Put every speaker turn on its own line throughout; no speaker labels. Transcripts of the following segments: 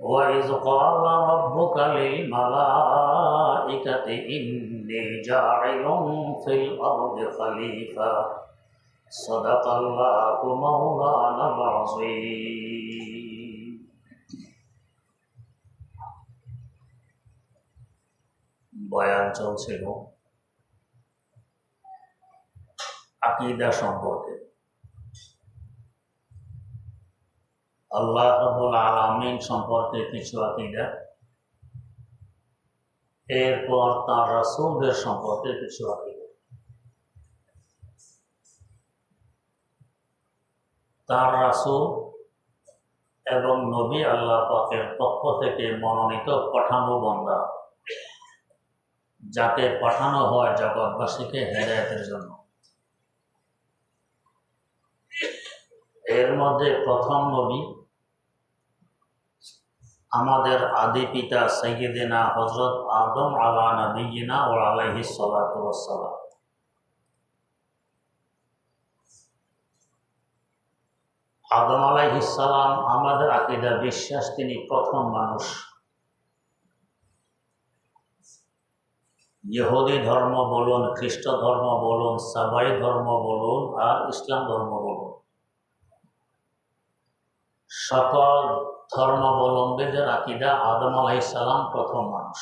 وإذ قال ربك للملائكة إني جاعل في الأرض خليفة صدق الله مولانا العظيم বয়ান চলছিল আকিদা সম্পর্কে আল্লাহ রবুল আলমিন সম্পর্কে কিছু আকিদা? এরপর তার রাসুলদের সম্পর্কে কিছু আকিদা। তার রাসুল এবং নবী আল্লাহ পাকের পক্ষ থেকে মনোনীত পাঠানো বন্দা, যাকে পাঠানো হয় জগৎবাসীকে হেদায়তের জন্য। এর মধ্যে প্রথম নবী আমাদের আদি পিতা সৈয়দিনা হজরত আদম আলা নবীনা ও আলাইহি সালাম আদম আলাইহিসালাম আমাদের আকিদা বিশ্বাস, তিনি প্রথম মানুষ। ইহুদি ধর্ম বলুন, খ্রিস্ট ধর্ম বলুন, সাবাই ধর্ম বলুন, আর ইসলাম ধর্ম বলুন। সকল ধর্মাবলম্বীদের আকিদা আদম আলাইসালাম প্রথম মানুষ।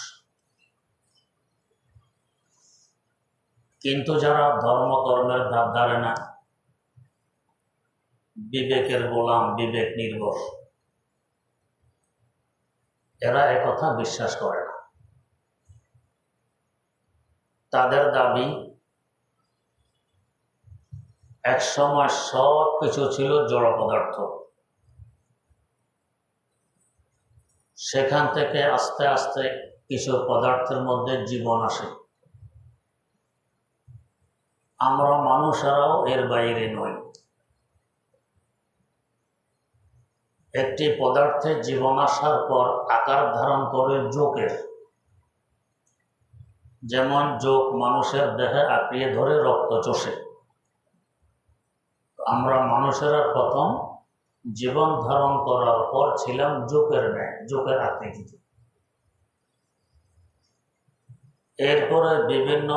কিন্তু যারা ধর্মকর্মের ধার ধারে না, বিবেকের গোলাম, বিবেক নির্ভর, এরা একথা বিশ্বাস করে না। তাদের দাবি, এক সময় সব কিছু ছিল জড় পদার্থ সেখান থেকে আস্তে আস্তে কিছু পদার্থের মধ্যে জীবন আসে। আমরা মানুষেরাও এর বাইরে নই। একটি পদার্থে জীবন আসার পর আকার ধারণ করে যোগের যেমন যোগ মানুষের দেহে আঁকড়িয়ে ধরে রক্ত চষে। আমরা মানুষেরা প্রথম জীবন ধারণ করার পর ছিলাম যোগের ন্যায় যোগের আকৃতিতে এরপরে বিভিন্ন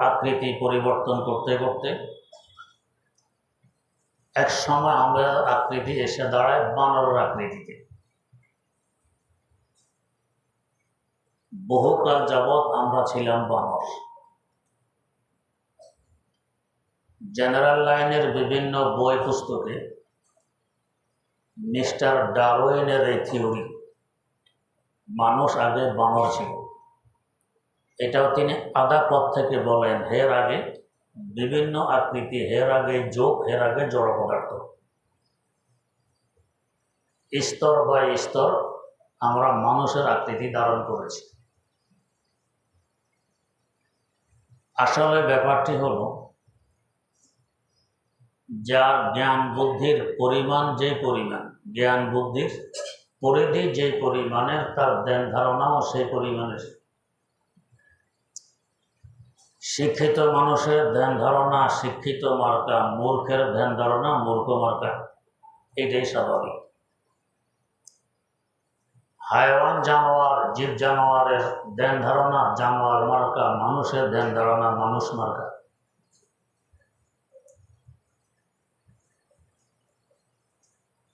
আকৃতি পরিবর্তন করতে করতে এক সময় আমরা আকৃতি এসে দাঁড়ায় বানরের আকৃতিতে। বহুকাল যাবৎ আমরা ছিলাম বানর। জেনারেল লাইনের বিভিন্ন বই পুস্তকে মিস্টার ডারওয়েনের এই থিওরি, মানুষ আগে বানর ছিল। এটাও তিনি আদা পথ থেকে বলেন, হের আগে বিভিন্ন আকৃতি, হের আগে যোগ, হের আগে জড় পদার্থ। স্তর বা স্তর আমরা মানুষের আকৃতি ধারণ করেছি। আসলে ব্যাপারটি হলো যার জ্ঞান বুদ্ধির পরিমাণ যে পরিমাণ, জ্ঞান বুদ্ধির পরিধি যে পরিমাণের, তার ধ্যান ধারণাও সেই পরিমাণের। শিক্ষিত মানুষের ধ্যান ধারণা, শিক্ষিত মার্কা, মূর্খের ধ্যান ধারণা, মূর্খ মার্কা, এটাই স্বাভাবিক। হায়ওয়ান জানোয়ার, জীব জানোয়ারের ধ্যান ধারণা, জানোয়ার মার্কা, মানুষের ধ্যান ধারণা, মানুষ মার্কা।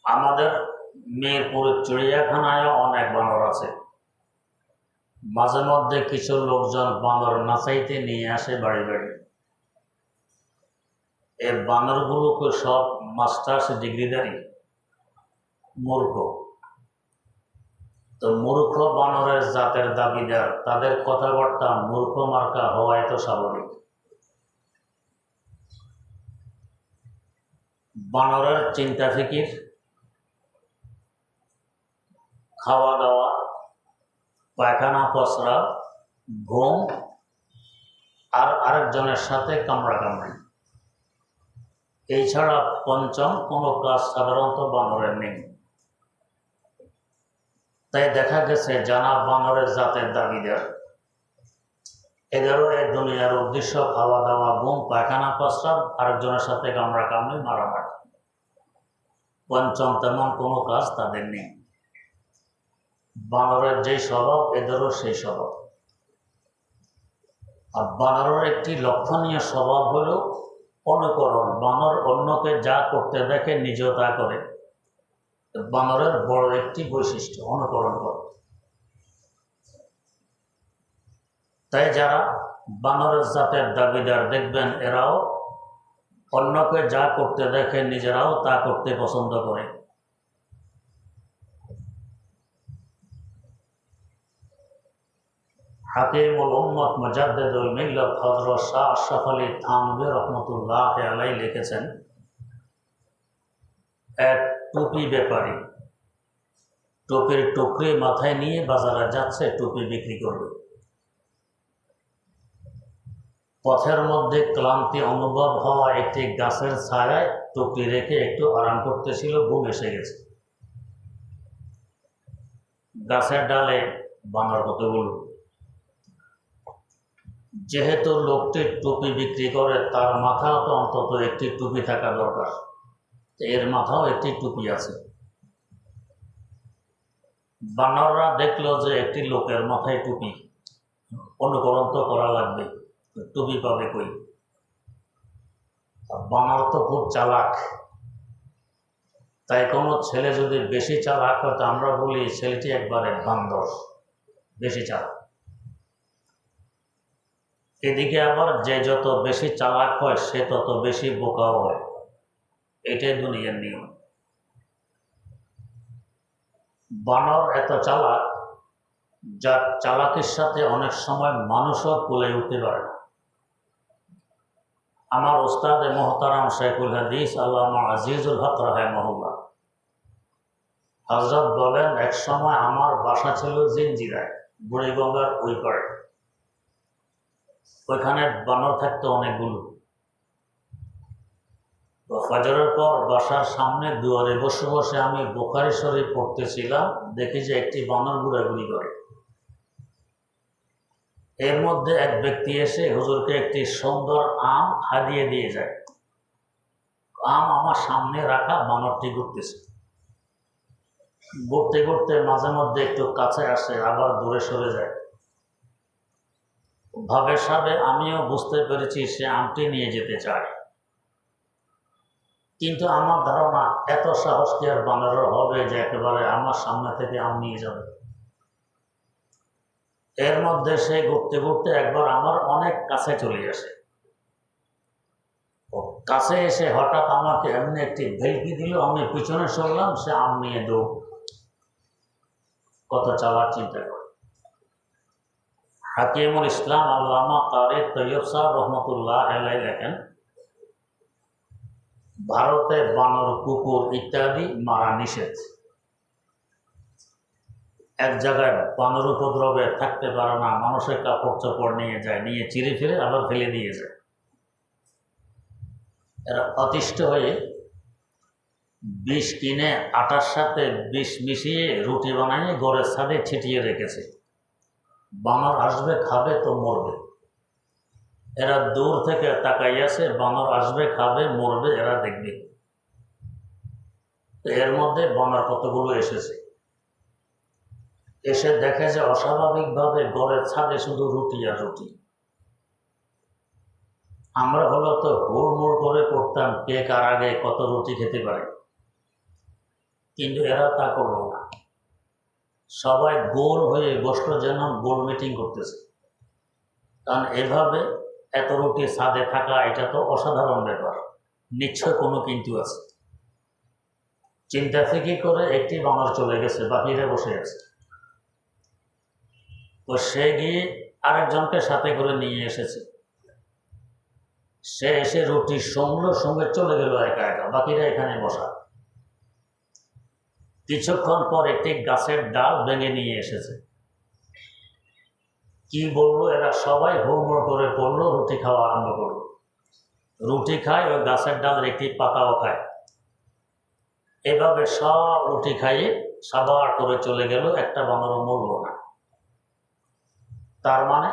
আমাদের মেয়েরপুর চিড়িয়াখানায় অনেক বানর আছে। মাঝে মধ্যে কিছু লোকজন বানর নাচাইতে নিয়ে আসে বাড়ি বাড়ি। এই বানরগুলোকে সব মাস্টার্স ডিগ্রিধারী, মূর্খ। তো মূর্খ বানরের জাতের দাবিদার, তাদের কথাবার্তা মূর্খ মার্কা হওয়াই তো স্বাভাবিক। বানরের চিন্তা ফিকির খাওয়া দাওয়া পায়খানা পসরা ঘুম, আর আরেকজনের সাথে কামড়া কামড়ি এছাড়া পঞ্চম কোনো কাজ সাধারণত বানরের নেই। তাই দেখা গেছে জানা বানরের জাতের দাবিদার। এদেরও এক দুনিয়ার উদ্দেশ্য খাওয়া দাওয়া ঘুম পায়খানা প্রস্রাব আরেকজনের সাথে কামড়া কামড়ি মারামারি। পঞ্চম তেমন কোনো কাজ তাদের নেই। বানরের যে স্বভাব, এদেরও সেই স্বভাব। আর বানরের একটি লক্ষণীয় স্বভাব হল অনুকরণ। বানর অন্যকে যা করতে দেখে নিজেও তা করে। বানরের বড় একটি বৈশিষ্ট্য, অনুকরণ করে। তাই যারা বানরের জাতের দাবিদার দেখবেন, এরাও অন্যকে যা করতে দেখে নিজেরাও তা করতে পছন্দ করে। হাকিমুল উম্মত মুজাদ্দেদুল মিল্লত শাহ আশরাফ আলী থানভী রহমতুল্লাহ আলাই লিখেছেন, এক টুপি ব্যাপারী। টুপির টুকরি মাথায় নিয়ে বাজারে যাচ্ছে, টুপি বিক্রি করবে। পথের মধ্যে ক্লান্তি অনুভব হওয়া একটি গাছের ছায়ায় টুকরি রেখে একটু আরাম করতেছিল, ঘুম এসে গেছে। গাছের ডালে বানর কতগুলো যেহেতু লোকটি টুপি বিক্রি করে, তার মাথাও তো অন্তত একটি টুপি থাকা দরকার। এর মাথাও একটি টুপি আছে। বানররা দেখল যে একটি লোকের মাথায় টুপি। অনুকরণ তো করা লাগবে টুপি পাবে কই? বানর তো খুব চালাক। তাই কোনো ছেলে যদি বেশি চালাক হয়, তো আমরা বলি ছেলেটি একবারে বান্দর, বেশি চালাক। এদিকে আবার যে যত বেশি চালাক হয়, সে তত বেশি বোকাও হয়। এটাই দুনিয়ার নিয়ম। বানর এত চালাক, যার চালাকের সাথে অনেক সময় মানুষও কুলে উঠতে পারে না। আমার ওস্তাদ মোহতারাম শেখুল হাদিস, আল্লামা আজিজুল হক রাহে মহল্লা হজরত বলেন, এক সময় আমার বাসা ছিল জিনজিরায়, বুড়িগঙ্গার ওই পাড়ে। ওইখানে বানর থাকতো অনেকগুলো। ফজরের পর বাসার সামনে দুয়ারে বসে বসে আমি বোখারি শরীফ পড়তেছিলাম, দেখি যে একটি বানর ঘুরাঘুরি করে। এর মধ্যে এক ব্যক্তি এসে হুজুরকে একটি সুন্দর আম হাদিয়ে দিয়ে যায়। আম আমার সামনে রাখা বানরটি ঘুরতেছে। ঘুরতে ঘুরতে মাঝে মধ্যে একটু কাছে আসে, আবার দূরে সরে যায়। ভাবে সাবে আমিও বুঝতে পেরেছি সে আমটি নিয়ে যেতে চায়। কিন্তু আমার ধারণা এত সাহস কি আর বানরের হবে যে একেবারে আমার সামনে থেকে আম নিয়ে যাবে? এর মধ্যে সে ঘুরতে ঘুরতে একবার আমার অনেক কাছে চলে আসে। কাছে এসে হঠাৎ আমাকে এমনি একটি ভেলকি দিল, আমি পিছনে সরলাম, সে আম নিয়ে দৌড়। কত চালার চিন্তা করে। হাকিমুল ইসলাম আল্লামা কারি তৈয়ব সাহ রহমতুল্লাহ আলাই লেখেন, ভারতে বানর, কুকুর ইত্যাদি মারা নিষেধ। এক জায়গায় বানর উপদ্রবে থাকতে পারে না, মানুষের কাপড় চোপড় নিয়ে যায়, নিয়ে চিরে ফিরে আবার ফেলে দিয়ে যায়। এরা অতিষ্ঠ হয়ে বিষ কিনে আটার সাথে বিষ মিশিয়ে রুটি বানিয়ে গড়ের ছাদে ছিটিয়ে রেখেছে। বানর আসবে, খাবে তো মরবে। এরা দূর থেকে তাকাইয়াছে বানর আসবে, খাবে, মরবে, এরা দেখবে। এর মধ্যে বানর কতগুলো এসেছে? এসে দেখে যে অস্বাভাবিকভাবে গড়ের ছাদে শুধু রুটি আর রুটি। আমরা হলো তো হুড়মুড় করে পড়তাম কে কার আগে কত রুটি খেতে পারে। কিন্তু এরা তা করল না। সবাই গোল হয়ে বসল যেন গোল মিটিং করতেছে। কারণ এভাবে এত রুটি ছাদে থাকা, এটা তো অসাধারণ ব্যাপার। নিশ্চয় কোনো কিন্তু আছে। চিন্তা থেকে করে একটি বানর চলে গেছে বাকিরা বসে আছে। তো সে গিয়ে আরেকজনকে সাথে করে নিয়ে এসেছে। সে এসে রুটি সঙ্গে সঙ্গে চলে গেল একা একা, বাকিরা এখানে বসা। কিছুক্ষণ পর একটি গাছের ডাল ভেঙে নিয়ে এসেছে। কি বলল এরা? সবাই হুড়মুড় করে পড়ল রুটি খাওয়া আরম্ভ করল রুটি খায় ওই গাছের ডালের একটি পাতাও খায়। এভাবে সব রুটি খাইয়ে সাবার করে চলে গেল একটা বানরও মরল না তার মানে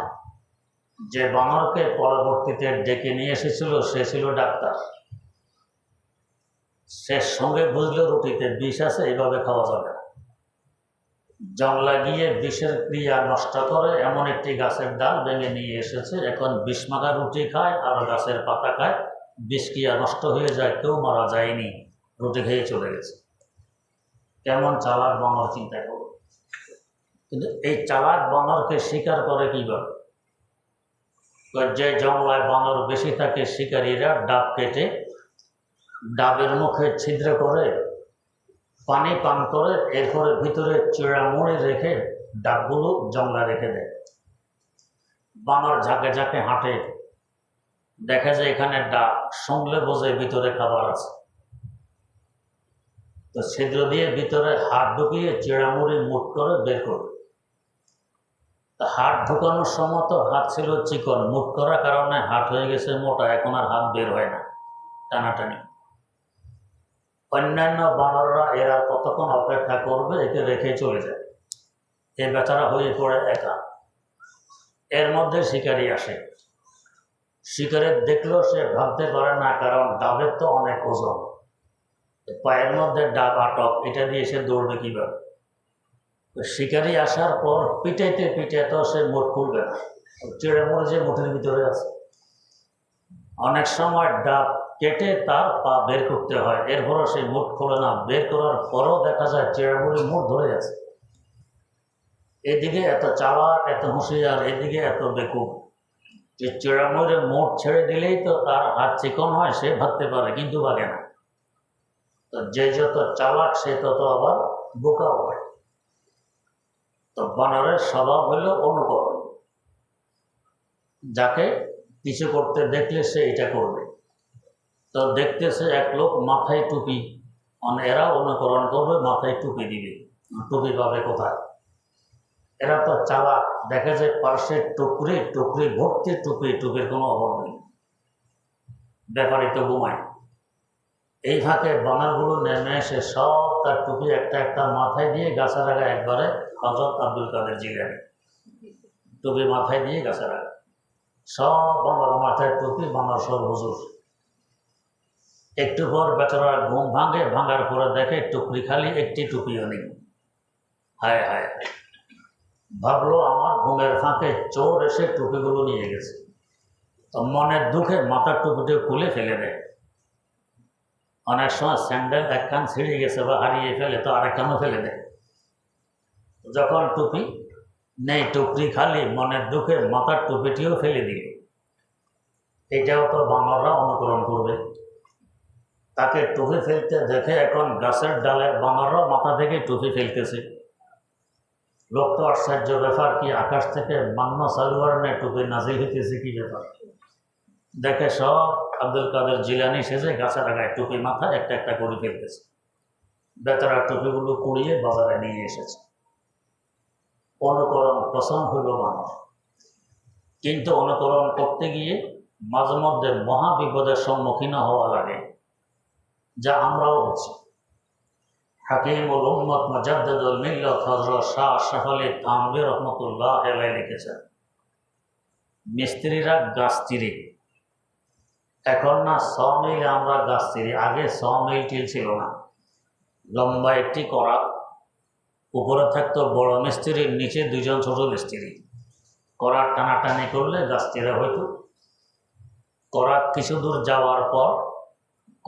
যে বানরকে পরবর্তীতে ডেকে নিয়ে এসেছিল, সে ছিল ডাক্তার। সে সঙ্গে বুঝলো রুটিতে বিষ আছে, এইভাবে খাওয়া যাবে। না জং লাগিয়ে বিষের ক্রিয়া নষ্ট করে এমন একটি গাছের ডাল ভেঙে নিয়ে এসেছে, এখন বিষ মাখা রুটি খায় আর গাছের পাতা খায়, বিষ ক্রিয়া নষ্ট হয়ে যায়, কেউ মারা যায়নি, রুটি খেয়ে চলে গেছে। কেমন চালাক বানর চিন্তা করো। কিন্তু এই চালাক বানরকে শিকার করে কীভাবে? যে জঙ্গলায় বানর বেশি থাকে, শিকারীরা ডাব কেটে ডাবের মুখে ছিদ্র করে, পানি পান করে, এরপরে ভিতরে চিড়ামুড়ি রেখে ডাবগুলো জঙ্গলা রেখে দেয়। বানর ঝাঁকে ঝাঁকে হাঁটে। দেখা যায় এখানে ডাব, শুনলে বোঝে ভিতরে খাবার আছে। তো ছিদ্র দিয়ে ভিতরে হাত ঢুকিয়ে চিড়ামুড়ি মুট করে বের করবে। হাত ঢুকানোর সময় তো হাত ছিল চিকন, মুট করার কারণে হাত হয়ে গেছে মোটা, এখন আর হাত বের হয় না, টানাটানি। অন্যান্য বানররা এরা কতক্ষণ অপেক্ষা করবে, একে রেখে চলে যায়। এ বেচারা হয়ে পড়ে একা। এর মধ্যে শিকারি আসে। শিকারের দেখলেও সে ভাবতে পারে না, কারণ ডাবের তো অনেক ওজন। পায়ের মধ্যে ডাব আটক এটা দিয়ে সে দৌড়বে কীভাবে? শিকারি আসার পর পিটাইতে পিটাইতে সে মুঠ খুলবে না। চেড়ে মরে যে মুঠের ভিতরে আছে। অনেক সময় ডাব কেটে তার পা বের করতে হয়। এরপরও সে মুখ খোলে না। বের করার পরও দেখা যায় চেড়ামুড়ি মুখ ধরে আছে। এদিকে এত চাওয়া, এত হুঁশিয়ার, এদিকে এত বেকুব। যে চেড়ামুড়ে মুখ ছেড়ে দিলেই তো তার হাত চিকন হয়, সে ভাবতে পারে, কিন্তু ভাগে না। তো যে যত চালাক, সে তত আবার বোকাও হয়। তো বানরের স্বভাব হলো অনুকরণ। যাকে কিছু করতে দেখলে সে এটা করবে। তো দেখতেছে এক লোক মাথায় টুপি এরা অনুকরণ করবে, মাথায় টুপি দিবে। টুপি পাবে কোথায়? এরা তো চালাক, দেখে যে পার্শ্বে টুকরি টুকরি ভর্তি টুপি, টুপির কোনো অভাব নেই। ব্যাপারে তো ঘুমায়। এই ফাঁকে বানারগুলো নেমে এসে সব তার টুপি একটা একটা মাথায় দিয়ে গাছের আগা একবারে হজরত আব্দুল কাদের জিলানি। টুপি মাথায় দিয়ে গাছের আগা। সব বাংলার মাথায় টুপি বাংলার সব হুজুর। একটু পর বেচারা ঘুম ভাঙে, ভাঙার পরে দেখে টুকরি খালি একটি টুপিও নেই। হায় হায় ভাবলো আমার ঘুমের ফাঁকে চোর এসে টুপিগুলো নিয়ে গেছে। মনের দুঃখে মাথার টুপিটি খুলে ফেলে দেয়। অনেক সময় স্যান্ডেল এক কান ছিঁড়ে গেছে বা হারিয়ে ফেলে, তো আরেক কানও ফেলে দেয়। যখন টুপি নেই টুকরি খালি, মনের দুঃখে মাথার টুপিটিও ফেলে দিল। এটাও তো বানররা অনুকরণ করবে। তাকে টুপি ফেলতে দেখে এখন গাছের ডালের বানররা মাথা থেকে টুপি ফেলতেছে। লোক তো আশ্চর্য ব্যাপার কি আকাশ থেকে মান্য সালোয়ার নেই টুপি নাজিল হইতেছে কি ব্যাপার? দেখে সব আব্দুল কাদের জিলানি সেজে গাছের আগায় টুপি মাথা একটা একটা করে ফেলতেছে। বেচারা টুপিগুলো কুড়িয়ে বাজারে নিয়ে এসেছে। অনুকরণ পছন্দ হইল মানুষ। কিন্তু অনুকরণ করতে গিয়ে মাঝে মধ্যে মহা বিপদের সম্মুখীন হওয়া লাগে। যা আমরাও হচ্ছি হাকিমুল উম্মত মুজাদ্দুল মিল্লত হজরত শাহ শাহ আলী থানবী রহমতুল্লাহ এলাই লিখেছেন, মিস্ত্রিরা গাছ চিরে। এখন না ছ মিলে আমরা গাছ চিরি। আগে ছ মিল টিল ছিল না। লম্বা একটি করা উপরে থাকতো বড় মিস্ত্রির নিচে দুজন ছোট মিস্ত্রি। করার টানাটানি করলে গাছ চিরা হইতো। করাত কিছু দূর যাওয়ার পর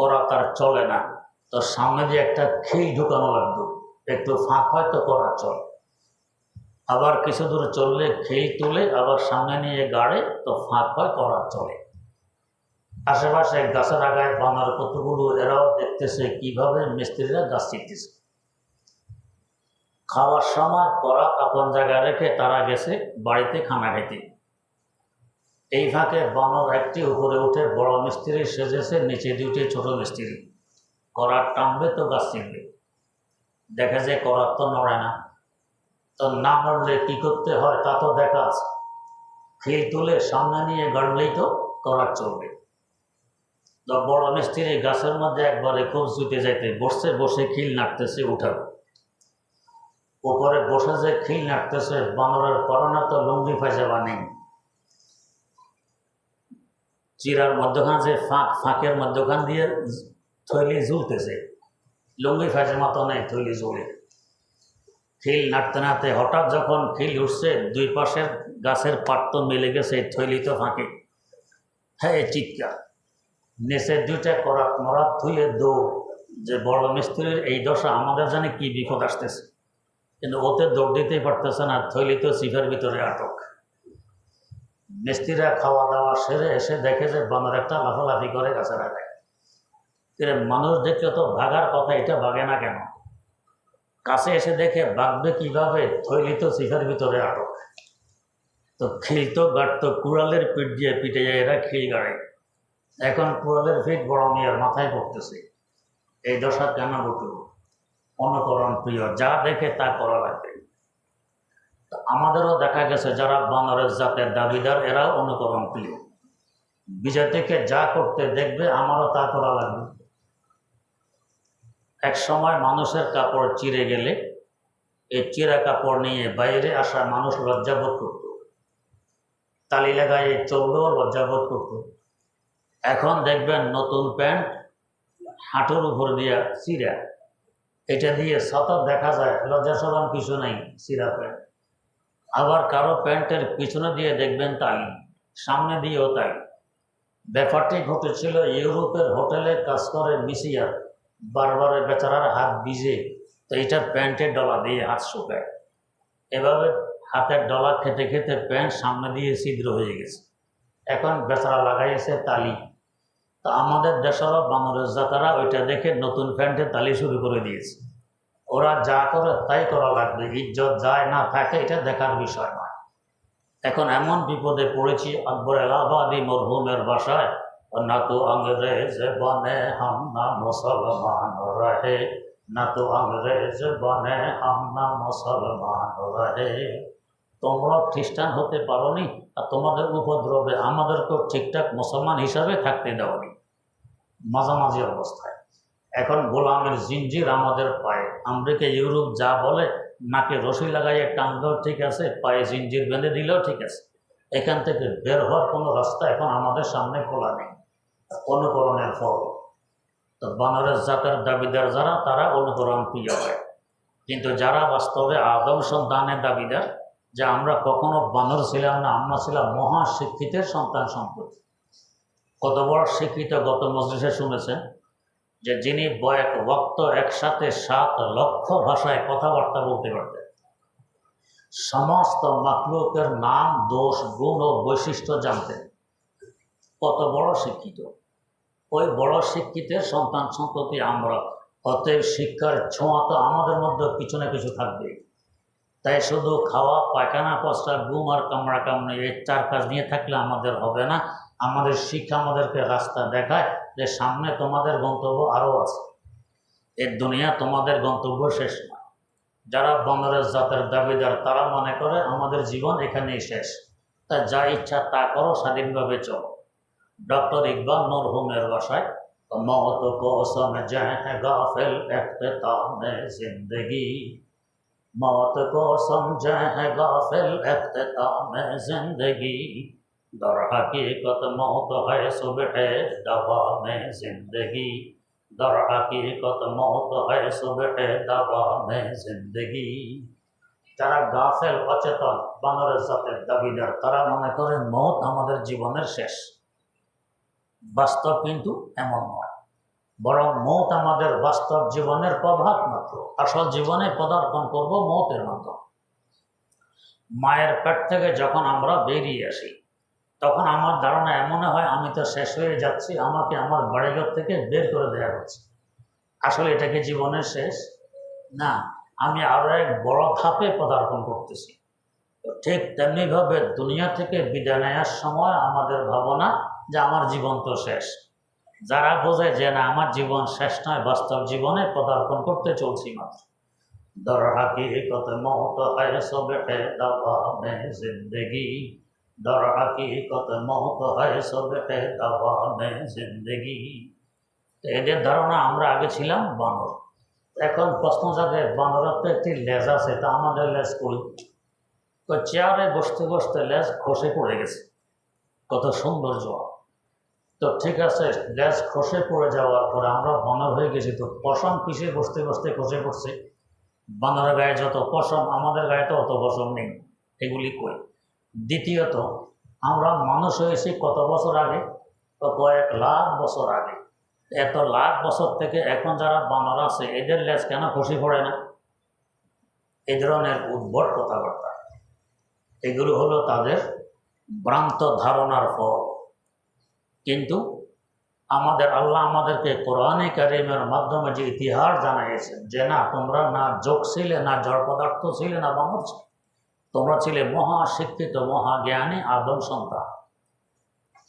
করা তার চলে না। তো সামনে দিয়ে একটা খিল ঢুকানো লাগতো, একটু ফাঁক হয় তো করা চলে। আবার কিছু দূর চললে খিল তুলে আবার সামনে নিয়ে গাড়ে তো ফাঁক হয় করা চলে। আশেপাশে গাছের আগায় বানার কতগুলো এরাও দেখতেছে কীভাবে মিস্ত্রিরা গাছ চিনতেছে। খাওয়ার সময় করা আপন জায়গায় রেখে তারা গেছে বাড়িতে খানা খাইতে এই ফাঁকে বানর একটি উপরে উঠে বড় মিস্ত্রি সেজেছে, নিচে দুটি ছোট মিস্ত্রি। করার টানবে তো গাছ চিনবে। দেখে যে করার তো নড়ে না। তো না নড়লে কী করতে হয় তা তো দেখা আছে। খিল তুলে সামনে নিয়ে গাড়লেই তো করার চলবে। তো বড় মিস্ত্রি গাছের মধ্যে একবারে খুব জুটে যাইতে, বসছে, বসে খিল নাড়তেছে উঠাবে উপরে বসে যে খিল নাড়তেছে, বানরের করোনা তো লুঙ্গি পায়জামা নেই। চিরার মধ্যখান যে ফাঁক, ফাঁকের মধ্যখান দিয়ে থৈলি ঝুলতেছে। লুঙ্গি পায়জামা মতো নেই থৈলি ঝুলে। খিল নাড়তে নাড়তে হঠাৎ যখন খিল উঠছে, দুই পাশের গাছের পাট তো মিলে গেছে থৈলি তো ফাঁকে। হ্যাঁ চিৎকার নেচে দুইটা করাত মরাত ধুয়ে দৌড়। যে বড় মিস্ত্রির এই দশা আমাদের জানে কি বিপদ আসতেছে। কিন্তু ওতে দৌড় দিতেই পারতেছে না থৈলি তো চিফের ভিতরে আটক। মিস্ত্রিরা খাওয়া দাওয়া সেরে এসে দেখে যে বানর একটা লাফালাফি করে গাছের কিন্তু মানুষ দেখলে তো ভাগার কথা, এটা ভাগে না কেন? কাছে এসে দেখে বাগবে কীভাবে? থৈলি তো চিফের ভিতরে আটক। তো খিল তো গাড়তো কুড়ালের পিঠ দিয়ে পিটে যায়, এরা খিল গাড়ে। এখন কুড়ালের পিঠ বড় মেয়ের মাথায় পড়তেছে। এই দশা কেন ঘটল? অনুকরণ প্রিয়, যা দেখে তা করা লাগবে। তো আমাদেরও দেখা গেছে, যারা বানরের জাতের দাবিদার, এরাও অনুকরণ প্রিয়। বিজয় থেকে যা করতে দেখবে, আমারও তা করা লাগবে। এক সময় মানুষের কাপড় চিরে গেলে, এই চিরা কাপড় নিয়ে বাইরে আসা মানুষ লজ্জাবোধ করত। তালি লাগায় চললেও লজ্জাবোধ করত। এখন দেখবেন নতুন প্যান্ট, হাঁটুর উপর দিয়া চিরা। এটা দিয়ে সতত দেখা যায় লজ্জা সরম কিছু নাই, চিরা প্যান্ট। আবার কারও প্যান্টের পিছনে দিয়ে দেখবেন তালি সামনে দিয়েও তাই। ব্যাপারটি ঘটেছিল ইউরোপের হোটেলে কাজ করে মিশিয়া বারবার বেচারার হাত ভিজে, তো এটা প্যান্টের ডলা দিয়ে হাত শুকায়। এভাবে হাতের ডলা খেতে খেতে প্যান্ট সামনে দিয়ে ছিদ্র হয়ে গেছে। এখন বেচারা লাগাইছে তালি। তো আমাদের দেশেরও বানরের জাতারা ওইটা দেখে নতুন প্যান্টের তালি শুরু করে দিয়েছে। ওরা যা করে তাই করা লাগবে, ইজ্জত যায় না থাকে এটা দেখার বিষয় নয়। এখন এমন বিপদে পড়েছি, আকবর এলাহাবাদি মরহুমের বাসায় না তো আংরেজ বনে হাম না মুসলমান রহে না তো আংরেজ বনে হাম না মুসলমান রহে। তোমরা খ্রিস্টান হতে পারোনি, আর তোমাদের উপদ্রবে আমাদেরকেও ঠিকঠাক মুসলমান হিসাবে থাকতে দেওনি। মাঝামাঝি অবস্থায়। এখন গোলামের জিঞ্জির আমাদের পায়ে। আমেরিকা, ইউরোপ যা বলে, নাকে রশি লাগাইয়ে টানলেও ঠিক আছে, পায়ে জিঞ্জির বেঁধে দিলেও ঠিক আছে। এখান থেকে বের হওয়ার কোনো রাস্তা এখন আমাদের সামনে খোলা নেই, অনুকরণের ফল। তো বানরের জাতের দাবিদার যারা, তারা অনুকরণ প্রিয় হয়। কিন্তু যারা বাস্তবে আদম সন্তানের দাবিদার, যে আমরা কখনো বানর ছিলাম না, আমরা ছিলাম মহা শিক্ষিতের সন্তান সম্পত্তি। কত বড় শিক্ষিত গত মজলিসে শুনেছেন যে যিনি বয়েক বক্ত একসাথে সাত লক্ষ ভাষায় কথাবার্তা বলতে পারতেন। সমস্ত মাকলুকের নাম, দোষ, গুণ ও বৈশিষ্ট্য জানতেন। কত বড় শিক্ষিত। ওই বড় শিক্ষিতের সন্তান সন্ততি আমরা অতএব শিক্ষার ছোঁয়া তো আমাদের মধ্যে কিছু না কিছু থাকবে। তাই শুধু খাওয়া, পায়খানা, পচা, ঘুম আর কামড়া কামড়ে এই চার কাজ নিয়ে থাকলে আমাদের হবে না। আমাদের শিক্ষা আমাদেরকে রাস্তা দেখায় যে সামনে তোমাদের গন্তব্য আরও আছে। এর দুনিয়া তোমাদের গন্তব্য শেষ না। যারা বনরের জাতের দাবিদার, তারা মনে করে আমাদের জীবন এখানেই শেষ। তা যা ইচ্ছা তা করো, স্বাধীনভাবে চলো। ডক্টর ইকবাল নরহুমের বাসায় মত কোসম গাফেল এখতামে জিন্দগি। মত কোসম গাফেল এখতামে জিন্দগি। در حقیقت موت ہے صبح دوا میں زندگی در حقیقت موت ہے صبح دوا میں زندگি যারা গাফেল, অচেতন, বানরের সাথে দাবিদার, তারা মনে করে মত আমাদের জীবনের শেষ। বাস্তব কিন্তু এমন নয়। বরং মত আমাদের বাস্তব জীবনের প্রভাব মাত্র। আসল জীবনে পদার্পণ করব মতের মাধ্যমে। মায়ের পেট থেকে যখন আমরা বেরিয়ে আসি তখন আমার ধারণা এমন হয়, আমি তো শেষ হয়ে যাচ্ছি, আমাকে আমার বাড়িঘর থেকে বের করে দেওয়া হচ্ছে। আসলে এটাকে জীবনের শেষ? না, আমি আরও এক বড় ধাপে পদার্পণ করতেছি। ঠিক তেমনিভাবে দুনিয়া থেকে বিদায় নেওয়ার সময় আমাদের ভাবনা যে আমার জীবন তো শেষ। যারা বোঝে যে না, আমার জীবন শেষ নয়, বাস্তব জীবনে পদার্পণ করতে চলছি মাত্র। দর হাকিকত মহত হয় সবে দাবা জিন্দগি। দর হাকিকত মহত হয় সবে দাবা মে জিন্দগি তো এদের ধারণা আমরা আগে ছিলাম বানর এখন প্রশ্ন জাগে বানরের তো একটি লেজ আছে তা আমাদের লেজ কই তো চেয়ারে বসতে বসতে লেজ খসে পড়ে গেছে কত সৌন্দর্য তো ঠিক আছে লেজ খসে পড়ে যাওয়ার পরে আমরা বানর হয়ে গেছি তো পশম পিষে বসতে বসতে খসে পড়ছে বানরের গায়ে যত পশম আমাদের গায়ে তো অত পশম নেই এগুলি কই দ্বিতীয়ত, আমরা মানুষ হয়েছি কত বছর আগে তো কয়েক লাখ বছর আগে, এত লাখ বছর থেকে এখন যারা বানর আছে, এদের লেজ কেন খুশি পড়ে না? এই ধরনের উদ্ভট কথাবার্তা। এগুলো হলো তাদের ভ্রান্ত ধারণার ফল। কিন্তু আমাদের আল্লাহ আমাদেরকে কোরআনে কারিমের মাধ্যমে যে ইতিহাস জানাইয়েছেন যে, না, তোমরা না যোগ ছিলে না জড় পদার্থ ছিলে, না বানর তোমরা ছিলে মহা শিক্ষিত মহা জ্ঞানী আদম সন্তান।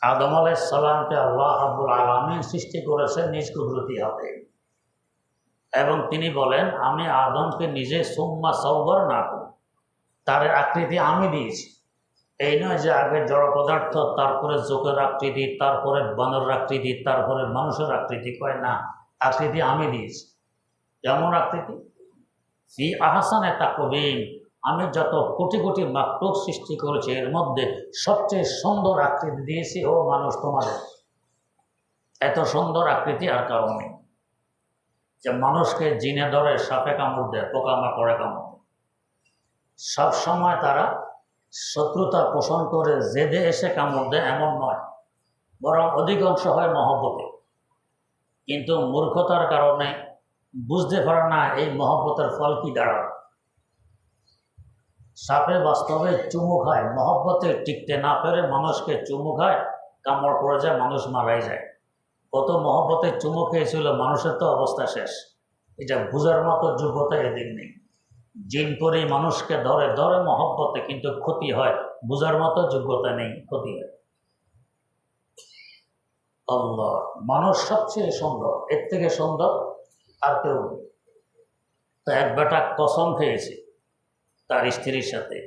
আদম আলাইসাল্লামকে আল্লাহ আব্বুল আলমী সৃষ্টি করেছেন নিজ কুদরতি হাতে। এবং তিনি বলেন, আমি আদমকে নিজে সুম্মা সৌবর না করি তার আকৃতি আমি দিয়েছি। এই নয় যে আগে জড় পদার্থ, তারপরে চোখের আকৃতি, তারপরে বানর আকৃতি, তারপরে মানুষের আকৃতি। কয় না, আকৃতি আমি দিয়েছি। কেমন আকৃতি? ফি আহসান একটা কবিম আমি যত কোটি কোটি মাকলুক সৃষ্টি করেছি, এর মধ্যে সবচেয়ে সুন্দর আকৃতি দিয়েছি ও মানুষ তোমাদের। এত সুন্দর আকৃতি আর কারণ নেই। যে মানুষকে জিনে ধরে সাপে কামড় দেয় পোকামাকড়ে কামড় দেয়। সবসময় তারা শত্রুতা পোষণ করে জেদে এসে কামড় দেয়, এমন নয়। বরং অধিকাংশ হয় মহব্বতে। কিন্তু মূর্খতার কারণে বুঝতে পারে না এই মহব্বতের ফল কি দাঁড়াবে। সাপে বাস্তবে চুমু খায়, মহব্বতে টিকতে না পেরে মানুষকে চুমু খায়, কামড় পড়ে যায়, মানুষ মারাই যায়। কত মহব্বতে চুমু খেয়েছিল, মানুষের তো অবস্থা শেষ। এটা বুঝার মতো যোগ্যতা এদিক নেই। জিন পরি মানুষকে ধরে ধরে মহব্বতে, কিন্তু ক্ষতি হয়, বুঝার মতো যোগ্যতা নেই, ক্ষতি হয়। আল্লাহ, মানুষ সবচেয়ে সুন্দর, এর থেকে সুন্দর আর কেউ তো এক বেটা কসম খেয়েছে তার স্ত্রীর সাথে।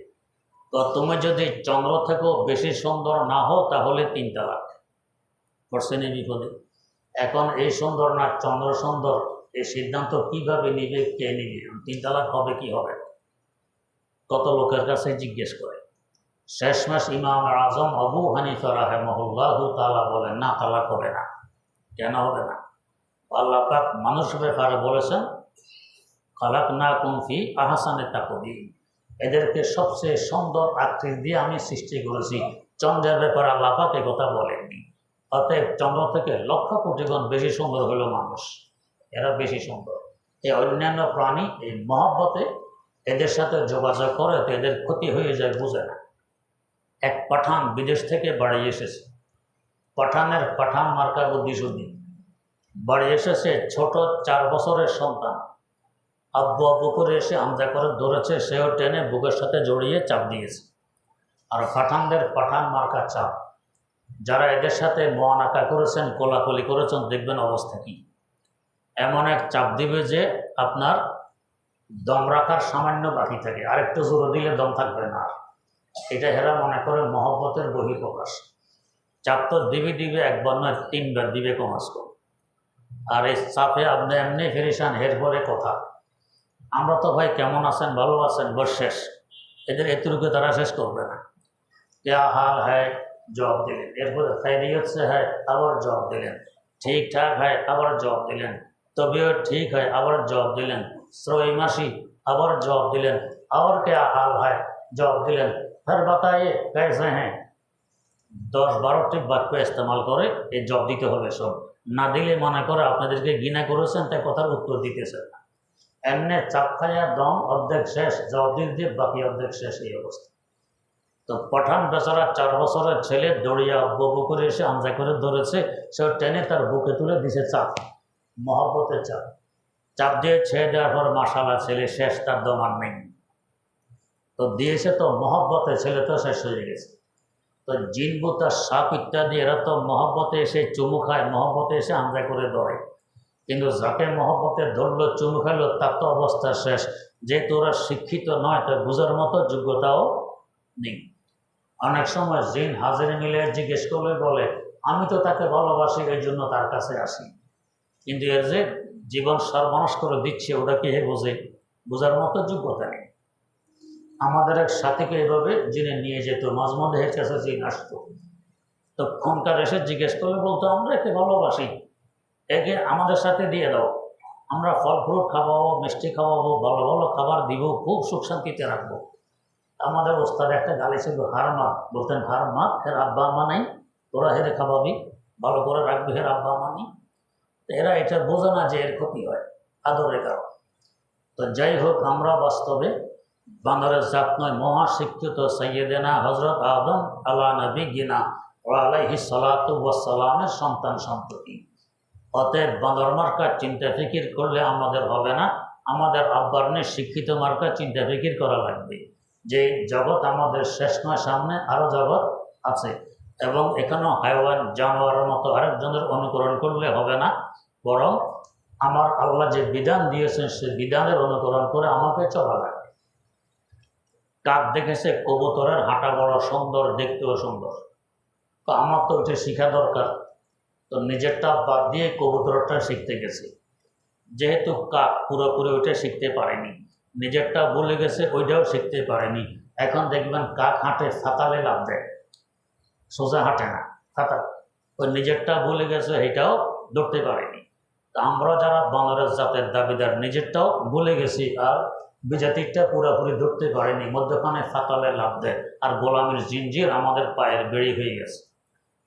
তো তুমি যদি চন্দ্র থেকেও বেশি সুন্দর না হও, তাহলে তিন তালাক। পড়ছেন এই বিপদে। এখন এই সুন্দর না চন্দ্র সুন্দর, এই সিদ্ধান্ত কীভাবে নিবে, কে নিবে? তিন তালাক হবে কি হবে? কত লোকের কাছে জিজ্ঞেস করে। শেষমাস ইমাম আজম আবু হানিফা রাহেমহুল্লাহ তালা বলেন, না, তালাক হবে না। কেন হবে না? আল্লাহ পাক মানুষ ব্যাপারে বলেছেন খালাক না কুমফি আহাসানে তাকবি এদেরকে সবচেয়ে সুন্দর আকৃতি দিয়ে আমি সৃষ্টি করেছি। চন্দ্রের ব্যাপারে আল্লাহ পাক এ কথা বলেননি। অতএব চন্দ্র থেকে লক্ষ কোটি বেশি সুন্দর হলো মানুষ। এরা বেশি সুন্দর। এই অন্যান্য প্রাণী, এই মহব্বতে এদের সাথে যোগাযোগ করে তো এদের ক্ষতি হয়ে যায়, বুঝে না। এক পাঠান বিদেশ থেকে বাড়ি এসেছে। পাঠানের পাঠান মার্কা বুদ্ধি শুদ্ধি বাড়ি এসেছে ছোট চার বছরের সন্তান। আব্বু আব্বু করে এসে আমজা করে ধরেছে সেও টেনে বুকের সাথে জড়িয়ে চাপ দিয়েছে। আর পাঠানদের পাঠান মার্কা চাপ। যারা এদের সাথে মহানাকা করেছেন, কোলাকুলি করেছেন, দেখবেন অবস্থা কী। এমন এক চাপ দিবে যে আপনার দম রাখার সামান্য বাকি থাকে। আরেকটু জোরে দিলে দম থাকবে না। এটা হেরা মনে করে মহব্বতের বহিঃপ্রকাশ। চাপ তো দিবে দিবে একবার নয়, তিনবার দিবে কমাস কম। আর এই চাপে আপনি এমনি ফেরিসান হের পরে কথা। আমরা তো ভাই কেমন আছেন, ভালো আছেন? বস শেষ। এদের এতটুকু তারা শেষ করবে না। ক্যা হাল হ্যাঁ জব দিলেন। এরপরে হচ্ছে হ্যায় আবার জব দিলেন। ঠিকঠাক হয়, আবার জব দিলেন। তবেও ঠিক, হয়, আবার জব দিলেন। শ্রয় মাসি, আবার জব দিলেন। আবার ক্যা হাল হয় জব দিলেন। ফের বাতায়ে কেসে হ্যাঁ। দশ বারোটি বাক্য ইস্তেমাল করে এই জব দিতে হবে সব। না দিলে মনে করে আপনাদেরকে ঘৃণা করেছেন, তাই কথার উত্তর দিতেছেন না। এমনি চাপ খাইয়া দম অর্ধেক শেষ জব দিক দিয়ে বাকি অর্ধেক শেষ এই অবস্থা। তো পঠান বেচারা চার বছরের ছেলে দৌড়িয়া ববু করে এসে আমজা করে ধরেছে, সে টেনে তার বুকে তুলে দিছে চাপ, মহব্বতের চাপ। চাপ দিয়ে ছেড়ে দেওয়ার পর মাসালা ছেলে শেষ, তার দম আর নেই। তো দিয়েছে তো মহব্বতে, ছেলে তো শেষ হয়ে গেছে। তো জিনবু তার সাপ ইত্যাদি, এরা তো মহব্বতে এসে চুমু খায়, মহব্বতে এসে আমজা করে ধরে। কিন্তু যাকে মহব্বতে ধরলো চুমু খাইলো তার তো অবস্থা শেষ। যেহেতু ওরা শিক্ষিত নয়, তাই বোঝার মতো যোগ্যতাও নেই। অনেক সময় জিন হাজিরে মিলে জিজ্ঞেস করলে বলে, আমি তো তাকে ভালোবাসি, এই জন্য তার কাছে আসি। কিন্তু এর যে জীবন সর্বনাশ করে দিচ্ছে, ওটা কি হে বোঝে? বোঝার মতো যোগ্যতা নেই। আমাদের এক সাথীকে এভাবে জিনে নিয়ে যেত, মাঝে মধ্যে এর কাছে জিন আসতো। তো ফোনকার এসে জিজ্ঞেস করলে বলতো, আমরা একে ভালোবাসি। একে আমাদের সাথে দিয়ে দাও। আমরা ফল ফ্রুট খাওয়াবো, মিষ্টি খাওয়াবো, ভালো ভালো খাবার দিব, খুব সুখ শান্তিতে রাখব। আমাদের ওস্তাদ একটা গালি ছিল হার মা। বলতেন, হার মা এর আব্বা আম্মা নাই। তোরা হেরে খাওয়াবি ভালো করে রাখবি হের আব্বা আম্মা নেই। এরা এটা বোঝে না যে এর ক্ষতি হয়, আদরের কারণ। তো যাই হোক, আমরা বাস্তবে বান্দরের জাত নয়, মহাশিক্ষিত সৈয়দেনা হজরত আদম আল্লাহ নবী গিনা আলাইহি সালাতু ওয়াসালামের সন্তান সন্ততি অতএব বান্দর মার্কার চিন্তা ফিকির করলে আমাদের হবে না। আমাদের আব্বারনের শিক্ষিত মার্কার চিন্তা ফিকির করা লাগবে। যে জগৎ আমাদের শেষ নয়, সামনে আরও জগৎ আছে। এবং এখানেও হাইওয়ান, জানোয়ারের মতো আরেকজনের অনুকরণ করলে হবে না। বরং আমার আল্লাহ যে বিধান দিয়েছেন, সে বিধানের অনুকরণ করে আমাকে চলা লাগবে। কাক দেখেছে, কবুতরের হাঁটা বড় সুন্দর, দেখতেও সুন্দর। তো আমার তো ওইটা শেখা দরকার। তো নিজেরটা বাদ দিয়ে কবুতরটা শিখতে গেছে। যেহেতু কাক পুরোপুরি ওইটা শিখতে পারেনি। নিজেরটা বলে গেছে, ওইটাও শিখতে পারেনি। এখন দেখবেন কাক হাঁটে ফাতালে লাভ দেয়। সোজা হাঁটে না ফাতাল ওই নিজেরটা বলে গেছে এটাও ধরতে পারেনি। আমরা যারা বাংলাদেশ জাতের দাবিদার, নিজেরটাও ভুলে গেছি আর বিজাতিরটা পুরোপুরি ধরতে পারেনি। মধ্যখানে ফাতালে লাভ দেয় আর গোলামের জিনজির আমাদের পায়ের বেড়ি হয়ে গেছে।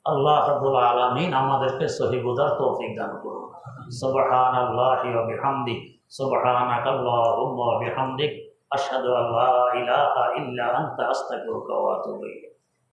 আল্লাহ রাব্বুল আলামিন আমাদেরকে সহি বোঝার তৌফিক দান করুন সুবহানাল্লাহি ওয়া বিহামদি সুবহানাকা আল্লাহুম্মা ওয়া বিহামদিক আশহাদু আল্লা ইলাহা ইল্লা আনতা আস্তাগফিরুকা ওয়া আতুবু ইলাইক